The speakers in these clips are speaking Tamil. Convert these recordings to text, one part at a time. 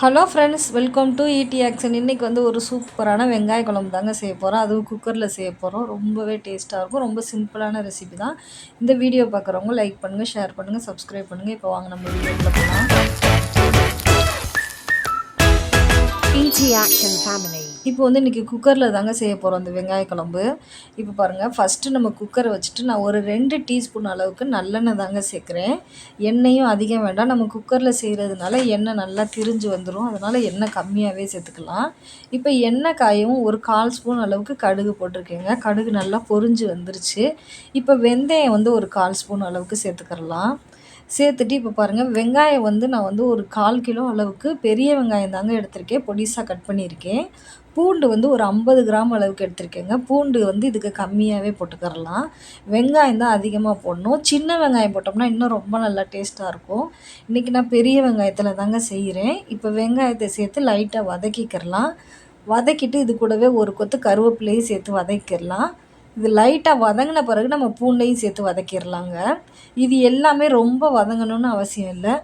ஹலோ ஃப்ரெண்ட்ஸ் வெல்கம் டு இடி ஆக்ஷன் இன்றைக்கி வந்து ஒரு சூப்பரான வெங்காய குழம்பு தாங்க செய்ய போகிறோம் அதுவும் குக்கரில் செய்ய போகிறோம் ரொம்பவே டேஸ்ட்டாக இருக்கும். ரொம்ப சிம்பிளான ரெசிபி தான். இந்த வீடியோ பார்க்குறவங்க லைக் பண்ணுங்கள் ஷேர் பண்ணுங்கள் சப்ஸ்கிரைப் பண்ணுங்கள் இப்போ வாங்க நம்ம வீடியோக்குள்ள போகலாம் ET ஆக்ஷன் ஃபேமிலி இப்போ வந்து இன்றைக்கி குக்கரில் தாங்க செய்ய போகிறோம் அந்த வெங்காய குழம்பு. இப்போ பாருங்கள் ஃபஸ்ட்டு நம்ம குக்கரை வச்சுட்டு நான் ஒரு ரெண்டு டீஸ்பூன் அளவுக்கு நல்லெண்ணெய் தாங்க சேர்க்குறேன். எண்ணெயும் அதிகம் வேண்டாம். நம்ம குக்கரில் செய்கிறதுனால எண்ணெய் நல்லா திரிஞ்சு வந்துடும் அதனால் எண்ணெய் கம்மியாகவே சேர்த்துக்கலாம். இப்போ எண்ணெய் காயும் ஒரு கால் ஸ்பூன் அளவுக்கு கடுகு போட்டிருக்கேங்க. கடுகு நல்லா பொறிஞ்சு வந்துருச்சு. இப்போ வெந்தயம் வந்து ஒரு கால் ஸ்பூன் அளவுக்கு சேர்த்துக்கிறலாம். சேர்த்துட்டு இப்போ பாருங்கள் வெங்காயம் வந்து நான் வந்து ஒரு கால் கிலோ அளவுக்கு பெரிய வெங்காயம் தாங்க எடுத்திருக்கேன். பொடிசாக கட் பண்ணியிருக்கேன். பூண்டு வந்து ஒரு ஐம்பது கிராம் அளவுக்கு எடுத்திருக்கேங்க. பூண்டு வந்து இதுக்கு கம்மியாகவே போட்டுக்கரலாம் வெங்காயம் தான் அதிகமாக போடணும். சின்ன வெங்காயம் போட்டோம்னா இன்னும் ரொம்ப நல்லா டேஸ்ட்டாக இருக்கும். இன்றைக்கி நான் பெரிய வெங்காயத்தில் தாங்க செய்கிறேன் இப்போ வெங்காயத்தை சேர்த்து லைட்டாக வதக்கிக்கிறலாம். வதக்கிட்டு இது கூடவே ஒரு கொத்து கருவேப்பிலையும் சேர்த்து வதக்கிடலாம் இது லைட்டாக வதங்கின பிறகு நம்ம பூண்டையும் சேர்த்து வதக்கிடலாங்க இது எல்லாமே ரொம்ப வதங்கணும்னு அவசியம் இல்லை.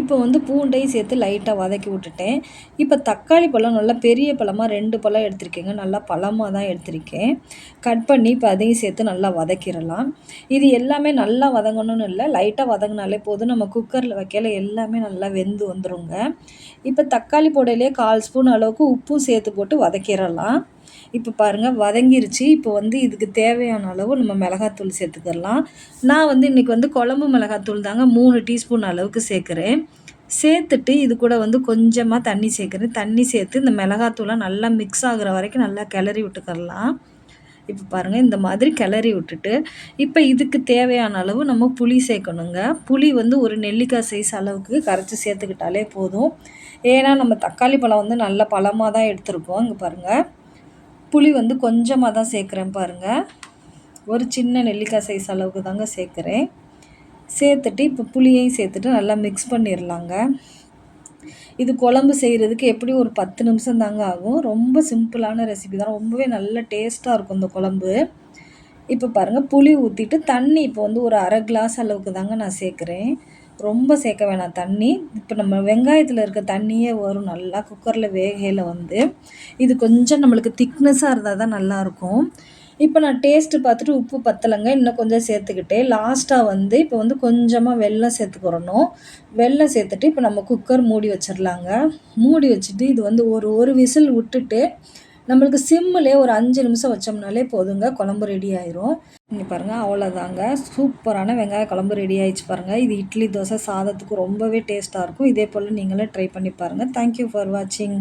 இப்போ வந்து பூண்டையும் சேர்த்து லைட்டாக வதக்கி விட்டுட்டேன். இப்போ தக்காளி பழம் நல்லா பெரிய பழமாக ரெண்டு பழம் எடுத்திருக்கேங்க. நல்லா பழமாக தான் எடுத்திருக்கேன். கட் பண்ணி இப்போ அதையும் சேர்த்து நல்லா வதக்கிடலாம். இது எல்லாமே நல்லா வதங்கணும்னு இல்லை லைட்டாக வதங்கினாலே போதும். நம்ம குக்கரில் வைக்கல எல்லாமே நல்லா வெந்து வந்துடுங்க இப்போ தக்காளி போடையிலே கால் ஸ்பூன் அளவுக்கு உப்பும் சேர்த்து போட்டு வதக்கிடலாம். இப்போ பாருங்கள் வதங்கிருச்சு. இப்போ வந்து இதுக்கு தேவையான அளவு நம்ம மிளகாத்தூள் சேர்த்துக்கலாம் நான் வந்து இன்றைக்கி வந்து குழம்பு மிளகாத்தூள் தாங்க மூணு டீஸ்பூன் அளவுக்கு சேர்க்குறேன். சேர்த்துட்டு இது கூட வந்து கொஞ்சமாக தண்ணி சேர்க்குறேன். தண்ணி சேர்த்து இந்த மிளகாத்தூளை நல்லா மிக்ஸ் ஆகுற வரைக்கும் நல்லா கிளறி விட்டுக்கரலாம் இப்போ பாருங்கள் இந்த மாதிரி கிளறி விட்டுட்டு இப்போ இதுக்கு தேவையான அளவு நம்ம புளி சேர்க்கணுங்க. புளி வந்து ஒரு நெல்லிக்காய் சைஸ் அளவுக்கு கரைச்சி சேர்த்துக்கிட்டாலே போதும். ஏன்னா நம்ம தக்காளி பழம் வந்து நல்ல பழமாக தான் எடுத்திருக்கோம். இங்கே பாருங்கள் புளி வந்து கொஞ்சமாக தான் சேர்க்குறேன் பாருங்கள் ஒரு சின்ன நெல்லிக்காய் சைஸ் அளவுக்கு தாங்க சேர்க்குறேன். சேர்த்துட்டு இப்போ புளியையும் சேர்த்துட்டு நல்லா மிக்ஸ் பண்ணிடலாங்க இது குழம்பு செய்கிறதுக்கு எப்படி ஒரு பத்து நிமிஷம் தாங்க ஆகும். ரொம்ப சிம்பிளான ரெசிபி தான். ரொம்பவே நல்ல டேஸ்ட்டாக இருக்கும் இந்த குழம்பு. இப்போ பாருங்கள் புளி ஊற்றிட்டு தண்ணி இப்போ வந்து ஒரு அரை கிளாஸ் அளவுக்கு தாங்க நான் சேர்க்குறேன். ரொம்ப சேர்க்க வேணாம். தண்ணி இப்போ நம்ம வெங்காயத்தில் இருக்க தண்ணியே வரும். நல்லா குக்கரில் வேகையில் வந்து இது கொஞ்சம் நம்மளுக்கு திக்னஸாக இருந்தால் தான் நல்லாயிருக்கும் இப்போ நான் டேஸ்ட்டு பார்த்துட்டு உப்பு பத்தலைங்க இன்னும் கொஞ்சம் சேர்த்துக்கிட்டேன். லாஸ்ட்டாக வந்து இப்போ வந்து கொஞ்சமாக வெள்ளம் சேர்த்துக்கிறணும் வெள்ளம் சேர்த்துட்டு இப்போ நம்ம குக்கர் மூடி வச்சிடலாங்க மூடி வச்சுட்டு இது வந்து ஒரு ஒரு விசில் விட்டுட்டு நம்மளுக்கு சிம்மிலே ஒரு அஞ்சு நிமிஷம் வச்சோம்னாலே போதுங்க குழம்பு ரெடி ஆயிரும். இங்கே பாருங்கள் அவ்வளோதாங்க சூப்பரான வெங்காய குழம்பு ரெடி ஆயிடுச்சு பாருங்கள் இது இட்லி தோசை சாதத்துக்கு ரொம்பவே டேஸ்ட்டாக இருக்கும். இதே போல் நீங்களே ட்ரை பண்ணி பாருங்கள் தேங்க்யூ ஃபார் வாட்சிங்